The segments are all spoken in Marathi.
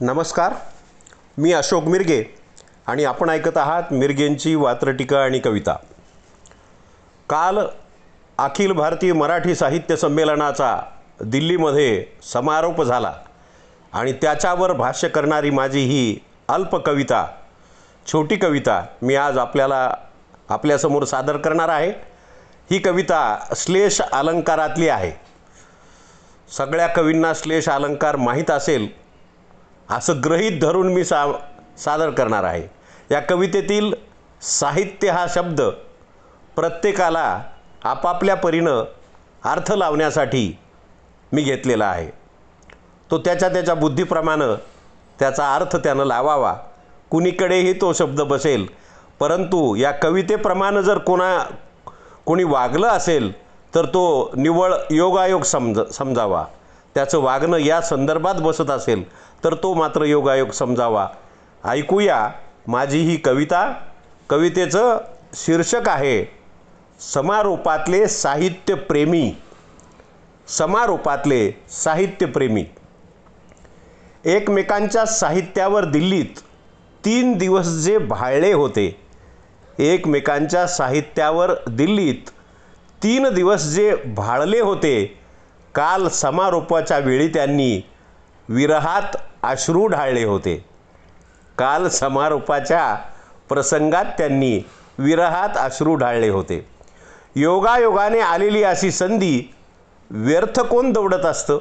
नमस्कार. मी अशोक मिरगे आणि आपण ऐकत आहात मिरगेंची वात्रटिका आणि कविता. काल अखिल भारतीय मराठी साहित्य संमेलनाचा दिल्लीमध्ये समारोप झाला आणि त्याच्यावर भाष्य करणारी माझी ही अल्प कविता छोटी कविता मी आज आपल्याला आपल्यासमोर सादर करणार आहे. ही कविता श्लेष अलंकारातली आहे. सगळ्या कवींना श्लेष अलंकार माहीत असेल असं ग्रहीत धरून मी सा सादर करणार आहे. या कवितेतील साहित्य हा शब्द प्रत्येकाला आपापल्या परीनं अर्थ लावण्यासाठी मी घेतलेला आहे. तो त्याच्या त्याच्या बुद्धीप्रमाणे त्याचा अर्थ त्यानं लावावा. कुणीकडेही तो शब्द बसेल. परंतु या कवितेप्रमाणे जर कोणा कोणी वागलं असेल तर तो निव्वळ योगायोग समज समजावा. त्याचं वागणं या संदर्भात बसत असेल तर तो मात्र योगायोग समजावा. ऐकूया माझी ही कविता. कवितेचं शीर्षक आहे समारोपातले साहित्यप्रेमी. समारोपातले साहित्यप्रेमी. एकमेकांच्या साहित्यावर दिल्लीत तीन दिवस जे भाळले होते एकमेकांच्या साहित्यावर दिल्लीत तीन दिवस जे भाळले होते काल समारोपाच्या वेळी त्यांनी विरहात अश्रू ढाळले होते. काल समारोपाच्या प्रसंगात त्यांनी विरहात अश्रू ढाळले होते. योगायोगाने आलेली अशी संधी व्यर्थ कोण दौडत असतं?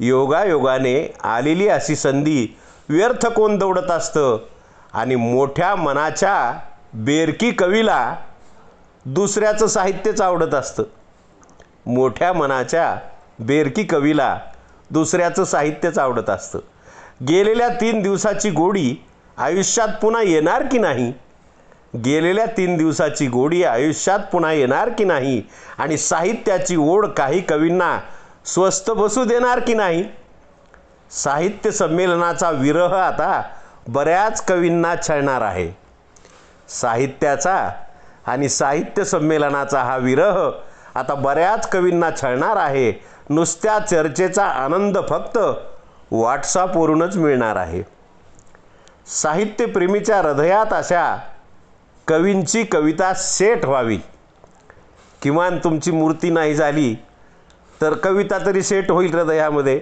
योगायोगाने आलेली अशी संधी व्यर्थ कोण दौडत असतं? आणि मोठ्या मनाच्या बेरकी कवीला दुसऱ्याचं साहित्यच आवडत असतं. मोठ्या मनाच्या बेरकी कवीला दुसऱ्याचं साहित्यच आवडत असतं. गेलेल्या तीन दिवसाची गोडी आयुष्यात पुन्हा येणार की नाही? गेलेल्या तीन दिवसाची गोडी आयुष्यात पुन्हा येणार की नाही? आणि साहित्याची ओढ काही कवींना स्वस्त बसू देणार की नाही? साहित्य संमेलनाचा विरह आता बऱ्याच कवींना छळणार आहे. साहित्याचा आणि साहित्य संमेलनाचा हा विरह आता बऱ्याच कवींना छळणार आहे. नुसत्या चर्चेचा आनंद फक्त व्हॉट्सअपवरूनच मिळणार आहे. साहित्यप्रेमीच्या हृदयात अशा कवींची कविता सेट व्हावी. किमान तुमची मूर्ती नाही झाली तर कविता तरी सेट होईल हृदयामध्ये.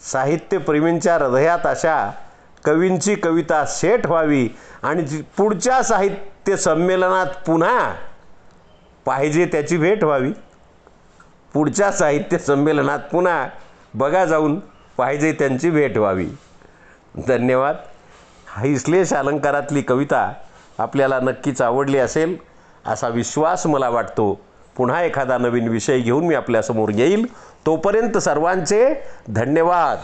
साहित्यप्रेमींच्या हृदयात अशा कवींची कविता सेट व्हावी आणि पुढच्या साहित्य संमेलनात पुन्हा पाहिजे त्याची भेट व्हावी. पुढच्या साहित्य संमेलनात पुन्हा बघा जाऊन पाहिजे त्यांची भेट व्हावी. धन्यवाद. ही श्लेष अलंकारातली कविता आपल्याला नक्कीच आवडली असेल असा विश्वास मला वाटतो. पुन्हा एखादा नवीन विषय घेऊन मी आपल्यासमोर येईल. तोपर्यंत सर्वांचे धन्यवाद.